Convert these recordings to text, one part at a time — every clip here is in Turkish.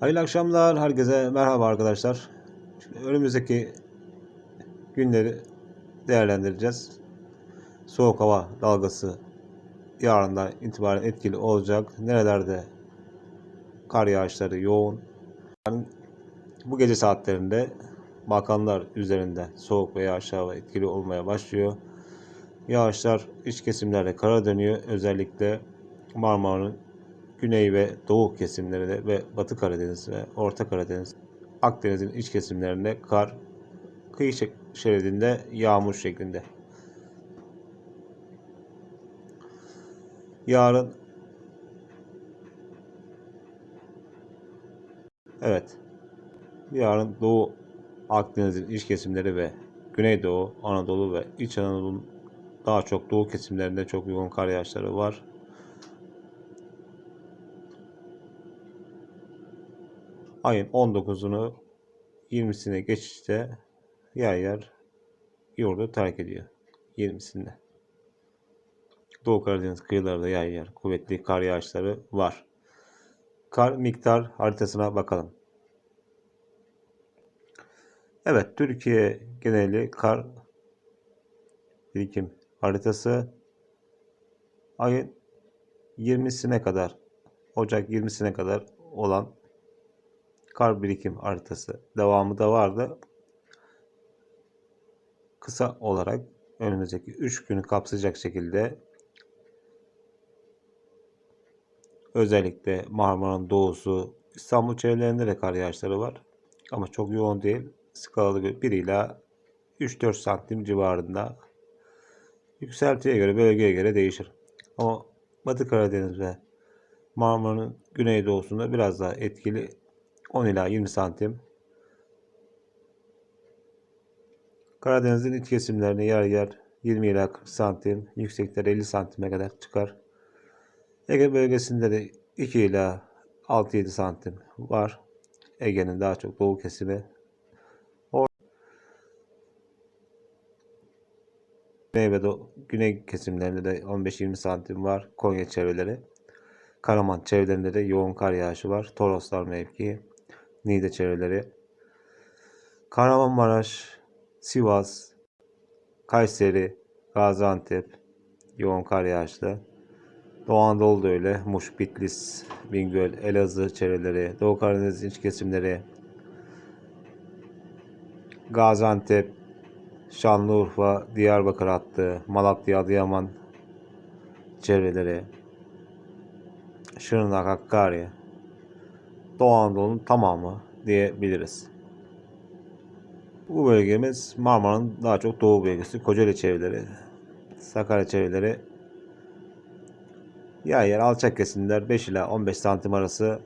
Hayırlı akşamlar, herkese merhaba arkadaşlar. Şimdi önümüzdeki günleri değerlendireceğiz. Soğuk hava dalgası yarından itibaren etkili olacak. Nerelerde kar yağışları yoğun. Yani bu gece saatlerinde Balkanlar üzerinde soğuk ve yağış hava etkili olmaya başlıyor. Yağışlar iç kesimlerde kara dönüyor. Özellikle Marmara'nın güney ve doğu kesimlerinde ve Batı Karadeniz ve Orta Karadeniz, Akdeniz'in iç kesimlerinde kar, kıyı şe- şeridinde yağmur şeklinde. Yarın Evet. Yarın Doğu Akdeniz'in iç kesimleri ve Güneydoğu Anadolu ve İç Anadolu'nun daha çok doğu kesimlerinde çok yoğun kar yağışları var. Ayın 19'unu 20'sine geçişte yer yer yurdu terk ediyor. 20'sinde. Doğu Karadeniz kıyılarında yer yer kuvvetli kar yağışları var. Kar miktar haritasına bakalım. Evet, Türkiye geneli kar birikim haritası ayın 20'sine kadar Ocak 20'sine kadar olan kar birikim haritası devamı da vardı. Kısa olarak önümüzdeki 3 günü kapsayacak şekilde özellikle Marmara'nın doğusu, İstanbul çevrelerinde de kar yağışları var. Ama çok yoğun değil. Skalalı 1 ila 3-4 santim civarında. Yükseltiye göre, bölgeye göre değişir. Ama Batı Karadeniz ve Marmara'nın güneydoğusunda biraz daha etkili 10 ila 20 santim. Karadeniz'in iç kesimlerine yer yer 20 ila 40 santim, yüksekler 50 santime kadar çıkar. Ege bölgesinde de 2 ila 6-7 santim var. Ege'nin daha çok doğu kesimi. Or Güney ve güney kesimlerinde de 15-20 santim var. Konya çevreleri. Karaman çevrelerinde de yoğun kar yağışı var. Toroslar mevkii. Niğde çevreleri. Kahramanmaraş, Sivas, Kayseri, Gaziantep yoğun kar yağışlı. Doğu Anadolu da öyle. Muş, Bitlis, Bingöl, Elazığ çevreleri, Doğu Karadeniz iç kesimleri, Gaziantep, Şanlıurfa, Diyarbakır hattı, Malatya, Adıyaman çevreleri, Şırnak, Hakkari, Doğu Anadolu'nun tamamı diyebiliriz. Bu bölgemiz Marmara'nın daha çok doğu bölgesi. Kocaeli çevreleri, Sakarya çevreleri. Yer yer alçak kesimler 5 ila 15 santim arası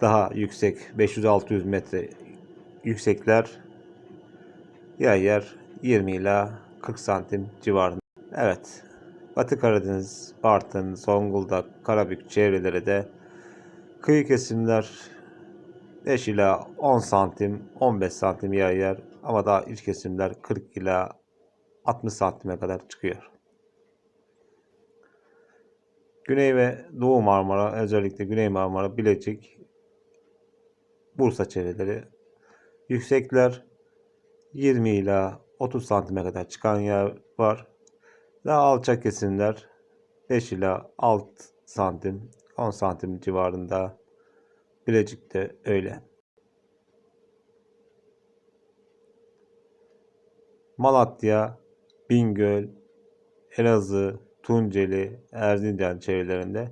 daha yüksek 500-600 metre yüksekler yer yer 20 ila 40 santim civarında. Evet. Batı Karadeniz, Bartın, Zonguldak, Karabük çevreleri de kıyı kesimler 5 ila 10 santim, 15 santim yer yer ama daha iç kesimler 40 ila 60 santime kadar çıkıyor. Güney ve Doğu Marmara, özellikle Güney Marmara, Bilecik, Bursa çevreleri yüksekler 20 ila 30 santime kadar çıkan yer var. Daha alçak kesimler 5 ila 6 santim, 10 santim civarında. Bilecik'te öyle. Malatya, Bingöl, Elazığ, Tunceli, Erzincan çevrelerinde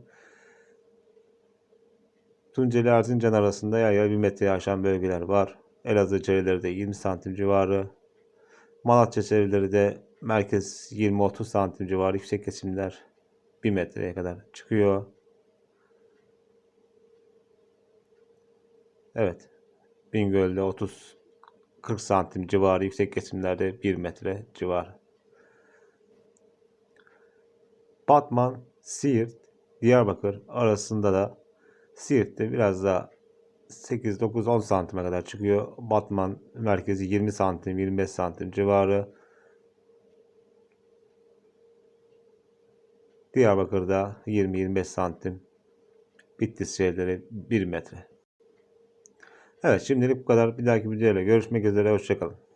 Tunceli Erzincan arasında yer yer 1 metre aşan bölgeler var. Elazığ çevreleri de 20 santim civarı. Malatya çevreleri de merkez 20-30 santim civarı yüksek kesimler 1 metreye kadar çıkıyor. Evet. Bingöl'de 30 40 santim civarı yüksek kesimlerde 1 metre civarı. Batman, Siirt, Diyarbakır arasında da Siirt'te biraz daha 8, 9, 10 santime kadar çıkıyor. Batman merkezi 20 santim, 25 santim civarı. Diyarbakır'da 20-25 santim. Bitlis şehirleri 1 metre. Evet şimdilik bu kadar. Bir dahaki videoyla görüşmek üzere. Hoşçakalın.